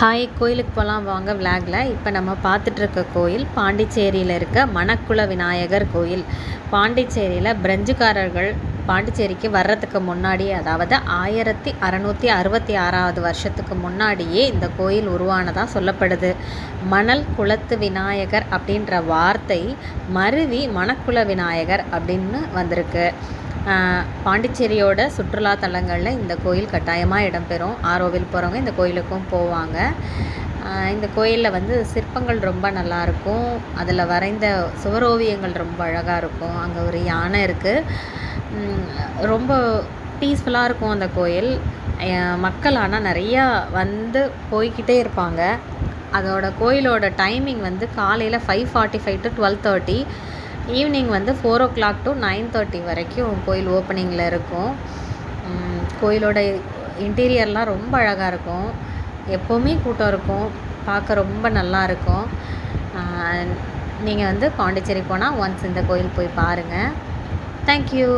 Hi கோயிலுக்கு போகலாம் வாங்க விளாகில் இப்போ நம்ம பார்த்துட்ருக்க கோயில் பாண்டிச்சேரியில் இருக்க மணக்குள விநாயகர் கோயில். பாண்டிச்சேரியில் பிரெஞ்சுக்காரர்கள் பாண்டிச்சேரிக்கு வர்றதுக்கு முன்னாடி அதாவது ஆயிரத்தி அறநூற்றி அறுபத்தி ஆறாவது வருஷத்துக்கு முன்னாடியே இந்த கோயில் உருவானதாக சொல்லப்படுது. மணல் குளத்து விநாயகர் அப்படின்ற வார்த்தை மருவி மணக்குள விநாயகர் அப்படின்னு வந்திருக்கு. பாண்டிச்சேரியோட சுற்றுலா தலங்களில் இந்த கோயில் கட்டாயமாக இடம்பெறும். ஆரோவில் போகிறவங்க இந்த கோயிலுக்கும் போவாங்க. இந்த கோயிலில் வந்து சிற்பங்கள் ரொம்ப நல்லாயிருக்கும் அதில் வரைந்த சுவரோவியங்கள் ரொம்ப அழகாக இருக்கும். அங்கே ஒரு யானை இருக்குது ரொம்ப பீஸ்ஃபுல்லாக இருக்கும் அந்த கோயில். மக்கள் ஆனால் நிறையா வந்து போய்கிட்டே இருப்பாங்க. அதோட கோயிலோட டைமிங் வந்து காலையில் five forty five to twelve thirty evening வந்து four o'clock to nine thirty வரைக்கும் கோயில் ஓப்பனிங்கில் இருக்கும். கோயிலோட இன்டீரியர்லாம் ரொம்ப அழகாக இருக்கும். எப்போவுமே கூட்டம் இருக்கும். பார்க்க ரொம்ப நல்லா இருக்கும். நீங்கள் வந்து பாண்டிச்சேரி போனால் ஒன்ஸ் இந்த கோயில் போய் பாருங்கள் தேங்க்யூ